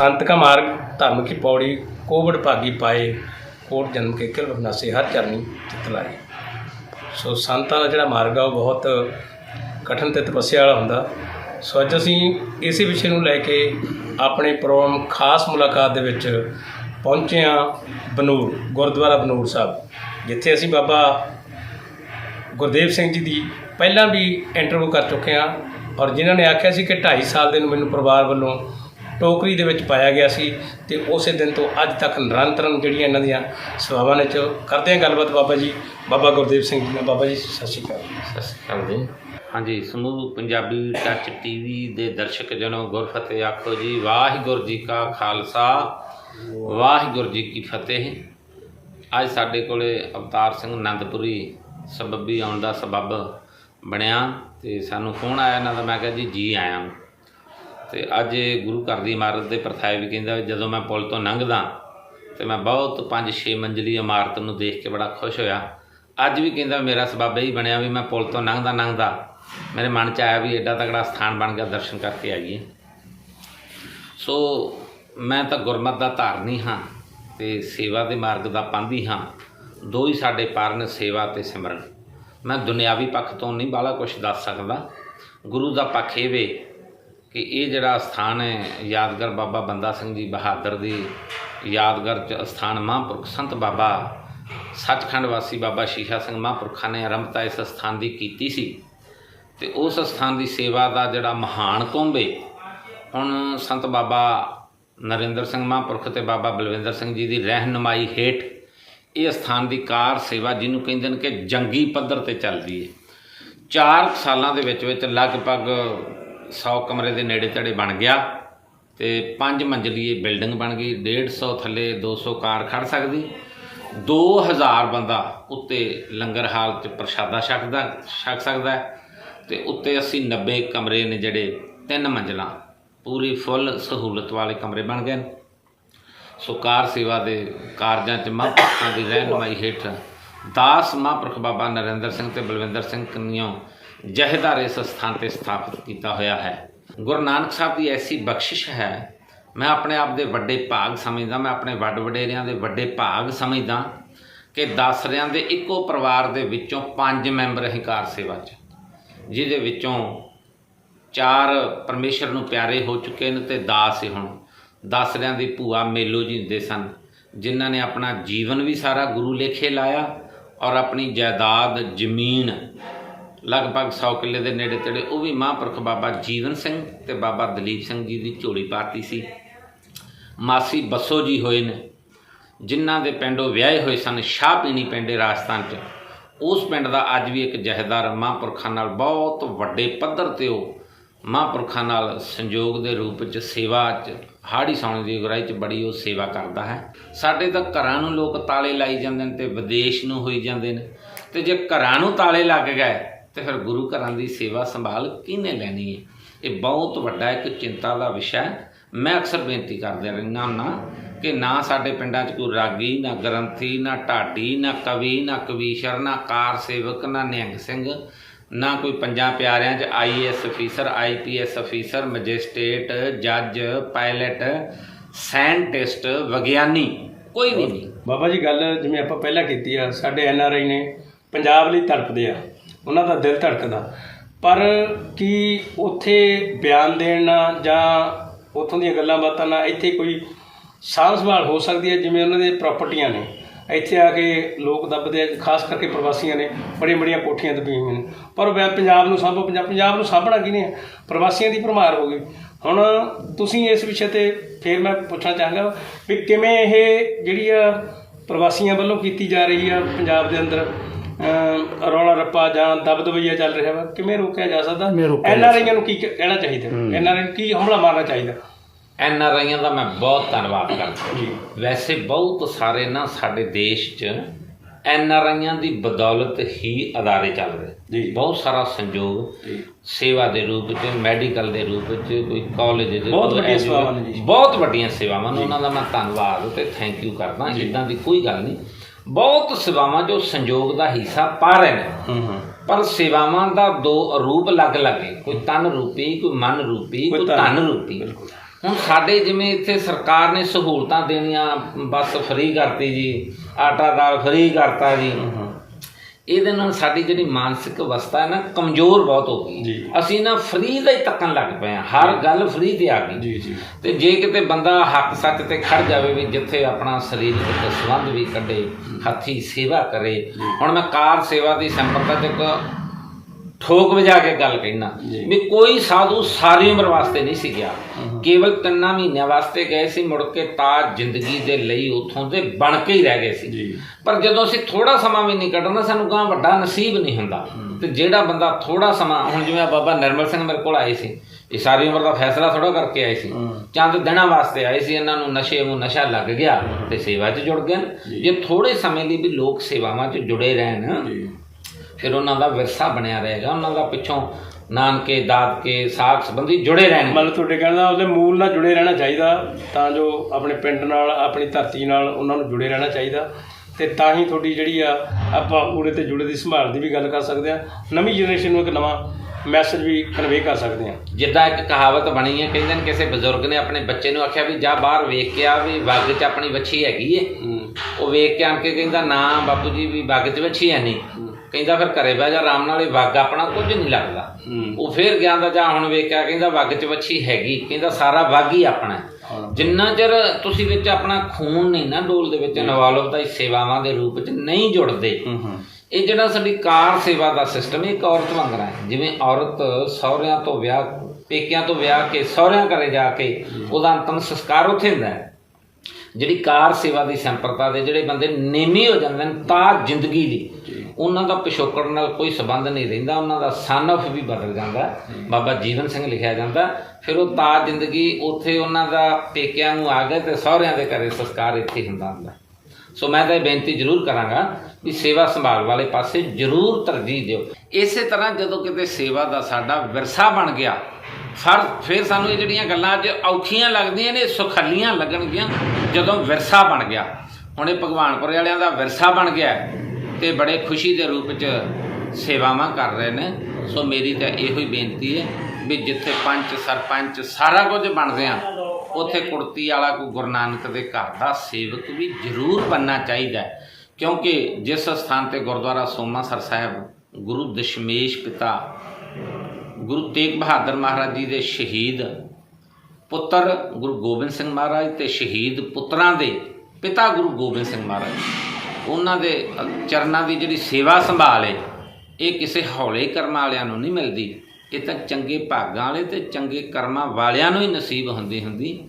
संत का मार्ग धर्म की पौड़ी कोवड़ भागी पाए ਕੋਟ ਜਨਮ ਕੇ ਕਿਲ ਬਨਾਸੇ ਹਰ ਚਰਨੀ ਚਿਤ ਲਾਏ ਸੋ ਸੰਤਾਂ ਦਾ ਜਿਹੜਾ ਮਾਰਗ ਆ ਉਹ ਬਹੁਤ ਕਠਿਨ ਤੇ ਤਪੱਸਿਆ ਵਾਲਾ ਹੁੰਦਾ ਸੋ ਅੱਜ ਅਸੀਂ ਇਸੇ ਵਿਸ਼ੇ ਨੂੰ ਲੈ ਕੇ ਆਪਣੇ ਪ੍ਰੋਗਰਾਮ ਖਾਸ ਮੁਲਾਕਾਤ ਦੇ ਵਿੱਚ ਪਹੁੰਚੇ ਹਾਂ ਬਨੂੜ ਗੁਰਦੁਆਰਾ ਬਨੂੜ ਸਾਹਿਬ ਜਿੱਥੇ ਅਸੀਂ ਬਾਬਾ ਗੁਰਦੇਵ ਸਿੰਘ ਜੀ ਦੀ ਪਹਿਲਾਂ ਵੀ ਇੰਟਰਵਿਊ ਕਰ ਚੁੱਕੇ ਹਾਂ ਔਰ ਜਿਨ੍ਹਾਂ ਨੇ ਆਖਿਆ ਸੀ ਕਿ 2.5 ਸਾਲ ਦੇ ਨੂੰ ਮੈਨੂੰ ਪਰਿਵਾਰ ਵੱਲੋਂ ਟੋਕਰੀ ਦੇ ਵਿੱਚ ਪਾਇਆ ਗਿਆ ਸੀ ਤੇ ਉਸੇ ਦਿਨ ਤੋਂ ਅੱਜ ਤੱਕ ਨਿਰੰਤਰਨ ਜਿਹੜੀਆਂ ਇਹਨਾਂ ਦੀਆਂ ਸੇਵਾਵਾਂ ਨੇ ਚ ਕਰਦੇ ਹਾਂ ਗੱਲਬਾਤ ਬਾਬਾ ਜੀ, ਬਾਬਾ ਗੁਰਦੇਵ ਸਿੰਘ ਜੀ ਨਾਲ। ਬਾਬਾ ਜੀ, ਸਤਿ ਸ਼੍ਰੀ ਅਕਾਲ। ਸਤਿ ਸ਼੍ਰੀ ਅਕਾਲ ਜੀ। ਹਾਂਜੀ, ਸਮੂਹ ਪੰਜਾਬੀ ਟੱਚ ਟੀਵੀ ਦੇ ਦਰਸ਼ਕ ਜਨੋ, ਗੁਰਫਤਿਹ ਆਖੋ ਜੀ, ਵਾਹਿਗੁਰੂ ਜੀ ਕਾ ਖਾਲਸਾ, ਵਾਹਿਗੁਰੂ ਜੀ ਕੀ ਫਤਿਹ। ਅੱਜ ਸਾਡੇ ਕੋਲੇ ਅਵਤਾਰ ਸਿੰਘ ਆਨੰਦਪੁਰੀ ਸਬੱਬੀ ਆਉਣ ਦਾ ਸਬੱਬ ਬਣਿਆ ਤੇ ਸਾਨੂੰ ਫੋਨ ਆਇਆ ਇਹਨਾਂ ਦਾ, ਮੈਂ ਕਿਹਾ ਜੀ ਜੀ ਆਇਆ ਤੇ ਅੱਜ ਗੁਰੂ ਘਰ ਦੀ ਇਮਾਰਤ ਦੇ ਪ੍ਰਥਾਏ ਵੀ ਕਹਿੰਦਾ ਵੀ ਜਦੋਂ ਮੈਂ ਪੁਲ ਤੋਂ ਲੰਘਦਾ ਤੇ ਮੈਂ ਬਹੁਤ 5-6 ਮੰਜ਼ਲੀ ਇਮਾਰਤ ਨੂੰ ਦੇਖ ਕੇ ਬੜਾ ਖੁਸ਼ ਹੋਇਆ। ਅੱਜ ਵੀ ਕਹਿੰਦਾ ਮੇਰਾ ਸਬੱਬ ਇਹ ਹੀ ਬਣਿਆ ਵੀ ਮੈਂ ਪੁਲ ਤੋਂ ਲੰਘਦਾ ਲੰਘਦਾ ਮੇਰੇ ਮਨ 'ਚ ਆਇਆ ਵੀ ਐਡਾ ਤਕੜਾ ਸਥਾਨ ਬਣ ਗਿਆ, ਦਰਸ਼ਨ ਕਰਕੇ ਆਈਏ। ਸੋ ਮੈਂ ਤਾਂ ਗੁਰਮਤ ਦਾ ਧਾਰਨੀ ਹਾਂ ਤੇ ਸੇਵਾ ਦੇ ਮਾਰਗ ਦਾ ਪਾਂਦੀ ਹਾਂ। ਦੋ ਹੀ ਸਾਡੇ ਪਾਰ ਨੇ ਸੇਵਾ ਤੇ ਸਿਮਰਨ। ਮੈਂ ਦੁਨਿਆਵੀ ਪੱਖ ਤੋਂ ਨਹੀਂ ਬਾਲਾ ਕੁਝ ਦੱਸ ਸਕਦਾ। ਗੁਰੂ ਦਾ ਪੱਖ ਇਹ ਵੇ ਕਿ ਇਹ ਜਿਹੜਾ ਸਥਾਨ ਹੈ, ਯਾਦਗਾਰ ਬਾਬਾ ਬੰਦਾ ਸਿੰਘ ਜੀ ਬਹਾਦਰ ਦੀ ਯਾਦਗਾਰ ਚ ਸਥਾਨ ਮਹਾਂਪੁਰਖ ਸੰਤ ਬਾਬਾ ਸੱਚਖੰਡ ਵਾਸੀ ਬਾਬਾ ਸ਼ੀਸ਼ਾ ਸਿੰਘ ਮਹਾਂਪੁਰਖਾਂ ਨੇ ਆਰੰਭਤਾ ਇਸ ਸਥਾਨ ਦੀ ਕੀਤੀ ਸੀ। ਤੇ ਉਸ ਸਥਾਨ ਦੀ ਸੇਵਾ ਦਾ ਜਿਹੜਾ ਮਹਾਨ ਕੁੰਭੇ ਹੁਣ ਸੰਤ ਬਾਬਾ ਨਰਿੰਦਰ ਸਿੰਘ ਮਹਾਂਪੁਰਖ ਤੇ ਬਾਬਾ ਬਲਵਿੰਦਰ ਸਿੰਘ ਜੀ ਦੀ ਰਹਿਨਮਾਈ ਹੇਠ ਇਹ ਸਥਾਨ ਦੀ ਕਾਰ ਸੇਵਾ ਜਿਹਨੂੰ ਕਹਿੰਦੇ ਨੇ ਕਿ ਜੰਗੀ ਪੱਧਰ ਤੇ ਚੱਲਦੀ ਹੈ। 4 ਸਾਲਾਂ ਦੇ ਵਿੱਚ ਵਿੱਚ ਲਗਭਗ 100 ਕਮਰੇ ਦੇ ਨੇੜੇ ਤੇੜੇ ਬਣ ਗਿਆ ਤੇ 5 ਮੰਜ਼ਲੀ ਇਹ ਬਿਲਡਿੰਗ ਬਣ ਗਈ। 150 ਥੱਲੇ 200 ਕਾਰ ਖੜ ਸਕਦੀ। 2000 ਬੰਦਾ ਉੱਤੇ ਲੰਗਰ ਹਾਲ 'ਚ ਪ੍ਰਸ਼ਾਦਾ ਛਕਦਾ, ਛਕ ਸਕਦਾ ਹੈ ਤੇ ਉੱਤੇ ਅਸੀਂ 90 ਕਮਰੇ ਨੇ ਜਿਹੜੇ ਤਿੰਨ ਮੰਜ਼ਲਾਂ। ਪੂਰੀ ਫੁੱਲ ਸਹੂਲਤ ਵਾਲੇ ਕਮਰੇ ਬਣ ਗਏ ਨੇ। ਸੋ ਕਾਰ ਸੇਵਾ ਦੇ ਕਾਰਜਾਂ 'ਚ ਮਹਾਂਪੁਰਖਾਂ ਦੀ ਰਹਿਨੁਮਾਈ ਹੇਠ ਦਾਸ ਮਹਾਂਪੁਰਖ ਬਾਬਾ ਨਰਿੰਦਰ ਸਿੰਘ ਤੇ ਬਲਵਿੰਦਰ ਸਿੰਘ ਕੰਨਿਓ ਜਹੇਦਾਰ ਇਸ ਸਥਾਨ ਤੇ ਸਥਾਪਿਤ ਕੀਤਾ ਹੋਇਆ ਹੈ। ਗੁਰੂ ਨਾਨਕ ਸਾਹਿਬ ਦੀ ਐਸੀ ਬਖਸ਼ਿਸ਼ ਹੈ, ਮੈਂ ਆਪਣੇ ਆਪ ਦੇ ਵੱਡੇ ਭਾਗ ਸਮਝਦਾ, ਮੈਂ ਆਪਣੇ ਵੱਡ ਵਡੇਰਿਆਂ ਦੇ ਵੱਡੇ ਭਾਗ ਸਮਝਦਾ ਕਿ ਦਸਰਿਆਂ ਦੇ ਇੱਕੋ ਪਰਿਵਾਰ ਦੇ ਵਿੱਚੋਂ ਪੰਜ ਮੈਂਬਰ ਅਸੀਂ ਸੇਵਾ 'ਚ, ਜਿਹਦੇ ਵਿੱਚੋਂ ਚਾਰ ਪਰਮੇਸ਼ਰ ਨੂੰ ਪਿਆਰੇ ਹੋ ਚੁੱਕੇ ਨੇ ਤੇ ਦਾਸ ਹੀ ਹੁਣ। ਦਸਰਿਆਂ ਦੀ ਭੂਆ ਮੇਲੋ ਜੀ ਹੁੰਦੇ ਸਨ, ਜਿਨ੍ਹਾਂ ਨੇ ਆਪਣਾ ਜੀਵਨ ਵੀ ਸਾਰਾ ਗੁਰੂ ਲੇਖੇ ਲਾਇਆ ਔਰ ਆਪਣੀ ਜਾਇਦਾਦ ਜ਼ਮੀਨ ਲਗਭਗ 100 ਕਿੱਲੇ ਦੇ ਨੇੜੇ ਤੇੜੇ ਉਹ ਵੀ ਮਹਾਂਪੁਰਖ ਬਾਬਾ ਜੀਵਨ ਸਿੰਘ ਤੇ ਬਾਬਾ ਦਲੀਪ ਸਿੰਘ ਜੀ ਦੀ ਝੋਲੀ ਪਾਤੀ ਸੀ। ਮਾਸੀ ਬੱਸੋ ਜੀ ਹੋਏ ਨੇ, ਜਿਨ੍ਹਾਂ ਦੇ ਪਿੰਡੋਂ ਵਿਆਹੇ ਹੋਏ ਸਨ ਸ਼ਾਹ ਪੀਣੀ ਪਿੰਡੇ ਰਾਜਸਥਾਨ 'ਚ। ਉਸ ਪਿੰਡ ਦਾ ਅੱਜ ਵੀ ਇੱਕ ਜਹੇਦਾਰ ਮਹਾਂਪੁਰਖਾਂ ਨਾਲ ਬਹੁਤ ਵੱਡੇ ਪੱਧਰ ਤੇ ਉਹ ਮਹਾਂਪੁਰਖਾਂ ਨਾਲ ਸੰਯੋਗ ਦੇ ਰੂਪ 'ਚ, ਸੇਵਾ 'ਚ, ਹਾੜੀ ਸੌਣ ਦੀ ਗੁਰਾਈ 'ਚ ਬੜੀ ਉਹ ਸੇਵਾ ਕਰਦਾ ਹੈ। ਸਾਡੇ ਤਾਂ ਘਰਾਂ ਨੂੰ ਲੋਕ ਤਾਲੇ ਲਾਈ ਜਾਂਦੇ ਨੇ ਤੇ ਵਿਦੇਸ਼ ਨੂੰ ਹੋਈ ਜਾਂਦੇ ਨੇ। ਤੇ ਜੇ ਘਰਾਂ ਨੂੰ ਤਾਲੇ ਲੱਗ ਗਏ ਤੇ ਫਿਰ ਗੁਰੂ ਘਰਾਂ ਦੀ ਸੇਵਾ ਸੰਭਾਲ ਕਿਹਨੇ ਲੈਣੀ ਹੈ? ਇਹ ਬਹੁਤ ਵੱਡਾ ਇੱਕ ਚਿੰਤਾ ਦਾ ਵਿਸ਼ਾ ਹੈ। ਮੈਂ ਅਕਸਰ ਬੇਨਤੀ ਕਰਦੇ ਰਹਿੰਦਾ ਹੁੰਨਾ ਕਿ ਨਾ ਸਾਡੇ ਪਿੰਡਾਂ 'ਚ ਕੋਈ ਰਾਗੀ ਨਾ ਗ੍ਰੰਥੀ ਨਾ ਢਾਡੀ ਨਾ ਕਵੀ ਨਾ ਕਵੀਸ਼ਰ ਨਾ ਕਾਰ ਸੇਵਕ ਨਾ ਨਿਹੰਗ ਸਿੰਘ ਨਾ ਕੋਈ ਪੰਜਾਂ ਪਿਆਰਿਆਂ 'ਚ IAS officer IPS officer magistrate ਜੱਜ ਪਾਇਲਟ ਸਾਇੰਟਿਸਟ ਵਿਗਿਆਨੀ ਕੋਈ ਵੀ ਨਹੀਂ। ਬਾਬਾ ਜੀ ਗੱਲ ਜਿਵੇਂ ਆਪਾਂ ਪਹਿਲਾਂ ਕੀਤੀ ਆ ਸਾਡੇ ਐਨ ਆਰ ਆਈ ਨੇ ਪੰਜਾਬ ਲਈ ਤੜਪਦੇ ਆ। ਉਹਨਾਂ ਦਾ ਦਿਲ ਧੜਕਦਾ। ਪਰ ਕੀ ਉੱਥੇ ਬਿਆਨ ਦੇਣ ਨਾਲ ਜਾਂ ਉੱਥੋਂ ਦੀਆਂ ਗੱਲਾਂ ਬਾਤਾਂ ਨਾਲ ਇੱਥੇ ਕੋਈ ਸਾਂਭ ਸੰਭਾਲ ਹੋ ਸਕਦੀ ਹੈ ਜਿਵੇਂ ਉਹਨਾਂ ਦੇ ਪ੍ਰਾਪਰਟੀਆਂ ਨੇ? ਇੱਥੇ ਆ ਕੇ ਲੋਕ ਦੱਬਦੇ ਆ, ਖਾਸ ਕਰਕੇ ਪ੍ਰਵਾਸੀਆਂ ਨੇ ਬੜੀਆਂ ਬੜੀਆਂ ਕੋਠੀਆਂ ਦੱਬੀਆਂ ਹੋਈਆਂ ਨੇ। ਪਰ ਵੈ ਪੰਜਾਬ ਨੂੰ ਸਾਂਭੋ, ਪੰਜਾਬ ਪੰਜਾਬ ਨੂੰ ਸਾਂਭਣਾ ਕਿਹਨੇ ਹੈ? ਪ੍ਰਵਾਸੀਆਂ ਦੀ ਭਰਮਾਰ ਹੋ ਗਈ। ਹੁਣ ਤੁਸੀਂ ਇਸ ਵਿਸ਼ੇ ਤੇ ਫੇਰ ਮੈਂ ਪੁੱਛਣਾ ਚਾਹਾਂਗਾ ਵੀ ਕਿਵੇਂ ਇਹ ਜਿਹੜੀ ਆ ਪ੍ਰਵਾਸੀਆਂ ਵੱਲੋਂ ਕੀਤੀ ਜਾ ਰਹੀ ਆ ਪੰਜਾਬ ਦੇ ਅੰਦਰ? ਰੌਲਾ ਰੱਪਾ ਜਾਂ ਦਬਦਬਈਆ ਚੱਲ ਰਿਹਾ ਵਾ ਕਿਵੇਂ ਰੋਕਿਆ ਜਾ ਸਕਦਾ? ਐਨ ਆਰ ਆਈਆਂ ਨੂੰ ਕੀ ਕਹਿਣਾ ਚਾਹੀਦਾ? ਐਨ ਆਰ ਆਈ ਕੀ ਹਮਲਾ ਮਾਰਨਾ ਚਾਹੀਦਾ? ਐਨ ਆਰ ਆਈਆਂ ਦਾ ਮੈਂ ਬਹੁਤ ਧੰਨਵਾਦ ਕਰਦਾ। ਵੈਸੇ ਬਹੁਤ ਸਾਰੇ ਨਾ ਸਾਡੇ ਦੇਸ਼ 'ਚ ਐਨ ਆਰ ਆਈਆਂ ਦੀ ਬਦੌਲਤ ਹੀ ਅਦਾਰੇ ਚੱਲ ਰਹੇ। ਜੀ। ਬਹੁਤ ਸਾਰਾ ਸੰਯੋਗ ਸੇਵਾ ਦੇ ਰੂਪ 'ਚ ਮੈਡੀਕਲ ਦੇ ਰੂਪ 'ਚ ਕੋਈ ਕਾਲਜ ਦੇ ਬਹੁਤ ਵੱਡੀਆਂ ਸੇਵਾਵਾਂ ਨੇ ਜੀ। ਬਹੁਤ ਵੱਡੀਆਂ ਸੇਵਾਵਾਂ ਨੇ। ਉਹਨਾਂ ਦਾ ਮੈਂ ਧੰਨਵਾਦ ਤੇ ਥੈਂਕ ਯੂ ਕਰਦਾ। ਇਦਾਂ ਦੀ ਕੋਈ ਗੱਲ ਨਹੀਂ। ਬਹੁਤ ਸੇਵਾਵਾਂ ਜੋ ਸੰਯੋਗ ਦਾ ਹਿੱਸਾ ਪਾ ਰਹੇ ਨੇ। ਪਰ ਸੇਵਾਵਾਂ ਦਾ ਦੋ ਰੂਪ ਅਲੱਗ ਹੈ ਕੋਈ ਤਨ ਰੂਪੀ ਕੋਈ ਮਨ ਰੂਪੀ ਕੋਈ। ਧਨ ਰੂਪੀ ਹੁਣ ਸਾਡੇ ਜਿਵੇਂ ਇੱਥੇ ਸਰਕਾਰ ਨੇ ਸਹੂਲਤਾਂ ਦੇਣੀਆਂ ਬੱਸ ਫ੍ਰੀ ਕਰਤੀ ਜੀ ਆਟਾ ਦਾਲ ਫ੍ਰੀ ਕਰਤਾ ਜੀ। ਇਹਦੇ ਨਾਲ ਸਾਡੀ ਜਿਹੜੀ ਮਾਨਸਿਕ ਅਵਸਥਾ ਹੈ ਨਾ ਕਮਜ਼ੋਰ ਬਹੁਤ ਹੋ ਗਈ। ਅਸੀਂ ਨਾ ਫ੍ਰੀ ਦਾ ਹੀ ਤੱਕਣ ਲੱਗ ਪਏ ਹਾਂ। ਹਰ ਗੱਲ ਫ੍ਰੀ ਤੇ ਆ ਗਈ। ਜੀ ਜੀ। ਤੇ ਜੇ ਕਿਤੇ ਬੰਦਾ ਹੱਕ ਸੱਚ ਤੇ ਖੜ ਜਾਵੇ ਵੀ ਜਿੱਥੇ ਆਪਣਾ ਸਰੀਰਕ ਸੰਬੰਧ ਵੀ ਕੱਢੇ ਹੱਥੀ ਸੇਵਾ ਕਰੇ ਹੁਣ ਮੈਂ ਕਾਰ ਸੇਵਾ ਦੀ ਸੰਪਰਤਾ ਤੇ ਇੱਕ ਠੋਕ ਵਜਾ ਕੇ ਗੱਲ ਕਹਿਣਾ। ਵੀ ਕੋਈ ਸਾਧੂ ਸਾਰੀ ਉਮਰ ਵਾਸਤੇ ਨਹੀਂ ਸੀ ਗਿਆ। ਕੇਵਲ ਤਿੰਨਾਂ ਮਹੀਨਿਆਂ ਵਾਸਤੇ ਗਏ ਸੀ ਮੁੜ ਕੇ ਤਾਂ ਜ਼ਿੰਦਗੀ ਦੇ ਲਈ ਉਥੋਂ ਦੇ ਬਣ ਕੇ ਹੀ ਰਹਿ ਗਏ ਸੀ। ਪਰ ਜਦੋਂ ਅਸੀਂ ਥੋੜਾ ਸਮਾਂ ਵੀ ਨਹੀਂ ਕੱਢਣਾ ਸਾਨੂੰ ਗਾਂ ਵੱਡਾ ਨਸੀਬ ਨਹੀਂ ਹੁੰਦਾ। ਤੇ ਜਿਹੜਾ ਬੰਦਾ ਥੋੜਾ ਸਮਾਂ ਹੁਣ ਜਿਵੇਂ ਬਾਬਾ ਨਿਰਮਲ ਸਿੰਘ ਮੇਰੇ ਕੋਲ ਆਏ ਸੀ ਇਹ ਸਾਰੀ ਉਮਰ ਦਾ ਫੈਸਲਾ ਥੋੜਾ ਕਰਕੇ ਆਏ ਸੀ। ਚੰਦ ਦਿਨਾਂ ਵਾਸਤੇ ਆਏ ਸੀ ਇਹਨਾਂ ਨੂੰ ਨਸ਼ੇ ਨੂੰ ਨਸ਼ਾ ਲੱਗ ਗਿਆ ਤੇ ਸੇਵਾ 'ਚ ਜੁੜ ਗਏ। ਜੇ। ਥੋੜੇ ਸਮੇਂ ਲਈ ਵੀ ਲੋਕ ਸੇਵਾਵਾਂ 'ਚ ਜੁੜੇ ਰਹਿਣ ਫਿਰ ਉਹਨਾਂ ਦਾ ਵਿਰਸਾ ਬਣਿਆ ਰਹੇਗਾ ਉਹਨਾਂ ਦਾ ਪਿੱਛੋਂ ਨਾਨਕੇ ਦਾਦਕੇ ਸਾਖ ਸੰਬੰਧੀ ਜੁੜੇ ਰਹਿਣਗੇ ਮਤਲਬ ਤੁਹਾਡੇ ਕਹਿਣ ਦਾ ਉਹਦੇ ਮੂਲ ਨਾਲ ਜੁੜੇ ਰਹਿਣਾ ਚਾਹੀਦਾ ਤਾਂ ਜੋ ਆਪਣੇ ਪਿੰਡ ਨਾਲ ਆਪਣੀ ਧਰਤੀ ਨਾਲ ਉਹਨਾਂ ਨੂੰ ਜੁੜੇ ਰਹਿਣਾ ਚਾਹੀਦਾ। ਤੇ ਤਾਂ ਹੀ ਤੁਹਾਡੀ ਜਿਹੜੀ ਆ ਆਪਾਂ ਉਰੇ ਤੇ ਜੁੜੇ ਦੀ ਸੰਭਾਲ ਦੀ ਵੀ ਗੱਲ ਕਰ ਸਕਦੇ ਆ। ਨਵੀਂ ਜਨਰੇਸ਼ਨ ਨੂੰ ਇੱਕ ਨਵਾਂ ਮੈਸੇਜ ਵੀ ਕਨਵੇ ਕਰ ਸਕਦੇ ਆ। ਜਿੱਦਾਂ ਇੱਕ ਕਹਾਵਤ ਬਣੀ ਹੈ ਕਹਿੰਦੇ ਨੇ ਕਿਸੇ ਬਜ਼ੁਰਗ ਨੇ ਆਪਣੇ ਬੱਚੇ ਨੂੰ ਆਖਿਆ ਵੀ ਜਾ ਬਾਹਰ ਵੇਖ ਕੇ ਆ ਵੀ ਵੱਗ 'ਚ ਆਪਣੀ ਵੱਛੀ ਹੈਗੀ ਏ। ਉਹ ਵੇਖ ਕੇ ਆਣ ਕੇ ਕਹਿੰਦਾ ਨਾ ਬਾਪੂ ਜੀ ਵੀ ਵੱਗ 'ਚ ਵੱਛੀ ਹੈ ਨਹੀਂ। ਕਹਿੰਦਾ ਫਿਰ ਘਰੇ ਬਹਿ ਜਾ ਆਰਾਮ ਨਾਲ ਇਹ ਵੱਗ ਆਪਣਾ ਕੁਝ ਨਹੀਂ ਲੱਗਦਾ। ਉਹ ਫੇਰ ਗਿਆ ਦਾ ਜਾਂ ਹੁਣ ਵੇਖ ਕੇ ਆ ਕਹਿੰਦਾ ਵੱਗ 'ਚ ਵੱਛੀ ਹੈਗੀ ਕਹਿੰਦਾ ਸਾਰਾ ਵੱਗ ਹੀ ਆਪਣਾ। ਜਿੰਨਾ ਚਿਰ ਤੁਸੀਂ ਵਿੱਚ ਆਪਣਾ ਖੂਨ ਨਹੀਂ ਨਾ ਡੋਲ ਦੇ ਵਿੱਚ ਇਨਵੋਲਵ ਦਾ ਸੇਵਾਵਾਂ ਦੇ ਰੂਪ 'ਚ ਨਹੀਂ ਜੁੜਦੇ। ਇਹ ਜਿਹੜਾ ਸਾਡੀ ਕਾਰ ਸੇਵਾ ਦਾ ਸਿਸਟਮ ਇੱਕ ਔਰਤ ਵਾਂਗਰਾ ਹੈ। ਜਿਵੇਂ ਔਰਤ ਸਹੁਰਿਆਂ ਤੋਂ ਵਿਆਹ ਪੇਕਿਆਂ ਤੋਂ ਵਿਆਹ ਕੇ ਸਹੁਰਿਆਂ ਘਰੇ ਜਾ ਕੇ ਉਹਦਾ ਅੰਤਮ ਸੰਸਕਾਰ ਉੱਥੇ ਹੁੰਦਾ ਹੈ। ਜਿਹੜੀ ਕਾਰ ਸੇਵਾ ਦੀ ਸੰਪਰਦਾ ਦੇ ਜਿਹੜੇ ਬੰਦੇ ਨੇਮੀ ਹੋ ਜਾਂਦੇ ਨੇ ਤਾਂ ਜ਼ਿੰਦਗੀ ਲਈ ਉਹਨਾਂ ਦਾ ਪਿਛੋਕੜ ਨਾਲ ਕੋਈ ਸਬੰਧ ਨਹੀਂ ਰਹਿੰਦਾ, ਉਹਨਾਂ ਦਾ ਸਨ ਆਫ ਵੀ ਬਦਲ ਜਾਂਦਾ, ਬਾਬਾ ਜੀਵਨ ਸਿੰਘ ਲਿਖਿਆ ਜਾਂਦਾ। ਫਿਰ ਉਹ ਤਾਂ ਜ਼ਿੰਦਗੀ ਉੱਥੇ ਉਹਨਾਂ ਦਾ ਪੇਕਿਆਂ ਨੂੰ ਆ ਗਏ ਤੇ ਸਹੁਰਿਆਂ ਦੇ ਘਰੇ ਸੰਸਕਾਰ ਇੱਥੇ ਹੁੰਦਾ ਹੁੰਦਾ। ਸੋ ਮੈਂ ਤਾਂ ਇਹ ਬੇਨਤੀ ਜ਼ਰੂਰ ਕਰਾਂਗਾ ਵੀ ਸੇਵਾ ਸੰਭਾਲ ਵਾਲੇ ਪਾਸੇ ਜ਼ਰੂਰ ਤਰਜੀਹ ਦਿਓ। ਇਸੇ ਤਰ੍ਹਾਂ ਜਦੋਂ ਕਿਤੇ ਸੇਵਾ ਦਾ ਸਾਡਾ ਵਿਰਸਾ ਬਣ ਗਿਆ ਫਿਰ ਫਿਰ ਸਾਨੂੰ ਇਹ ਜਿਹੜੀਆਂ ਗੱਲਾਂ ਅੱਜ ਔਖੀਆਂ ਲੱਗਦੀਆਂ ਨੇ, ਸੁਖੱਲੀਆਂ ਲੱਗਣਗੀਆਂ, ਜਦੋਂ ਵਿਰਸਾ ਬਣ ਗਿਆ। ਹੁਣ ਇਹ ਭਗਵਾਨਪੁਰ ਵਾਲਿਆਂ ਦਾ ਵਿਰਸਾ ਬਣ ਗਿਆ। ਤੇ ਬੜੇ ਖੁਸ਼ੀ ਦੇ ਰੂਪ 'ਚ ਸੇਵਾਵਾਂ ਕਰ ਰਹੇ ਨੇ। ਸੋ ਮੇਰੀ ਤਾਂ ਇਹੋ ਹੀ ਬੇਨਤੀ ਹੈ ਵੀ ਜਿੱਥੇ ਪੰਚ, ਸਰਪੰਚ ਸਾਰਾ ਕੁਝ ਬਣਦੇ ਆ, ਉੱਥੇ ਕੁੜਤੀ ਵਾਲਾ ਕੋਈ ਗੁਰੂ ਨਾਨਕ ਦੇ ਘਰ ਦਾ ਸੇਵਕ ਵੀ ਜ਼ਰੂਰ ਬਣਨਾ ਚਾਹੀਦਾ ਕਿਉਂਕਿ ਜਿਸ ਸਥਾਨ ਤੇ ਗੁਰਦੁਆਰਾ ਸੋਮਾਸਰ ਸਾਹਿਬ, ਗੁਰੂ ਦਸ਼ਮੇਸ਼ ਪਿਤਾ, ਗੁਰੂ ਤੇਗ ਬਹਾਦਰ ਮਹਾਰਾਜ ਜੀ ਦੇ ਸ਼ਹੀਦ ਪੁੱਤਰ ਗੁਰੂ ਗੋਬਿੰਦ ਸਿੰਘ ਮਹਾਰਾਜ ਤੇ ਸ਼ਹੀਦ ਪੁੱਤਰਾਂ ਦੇ ਪਿਤਾ ਗੁਰੂ ਗੋਬਿੰਦ ਸਿੰਘ ਮਹਾਰਾਜ। ਉਹਨਾਂ ਦੇ ਚਰਨਾਂ ਦੀ ਜਿਹੜੀ ਸੇਵਾ ਸੰਭਾਲ ਹੈ, ਇਹ ਕਿਸੇ ਹੌਲੇ ਕਰਮਾਂ ਵਾਲਿਆਂ ਨੂੰ ਨਹੀਂ ਮਿਲਦੀ। ਇਹ ਤਾਂ ਚੰਗੇ ਭਾਗਾਂ ਵਾਲੇ ਤੇ ਚੰਗੇ ਕਰਮਾਂ ਵਾਲਿਆਂ ਨੂੰ ਹੀ ਨਸੀਬ ਹੁੰਦੀ ਹੁੰਦੀ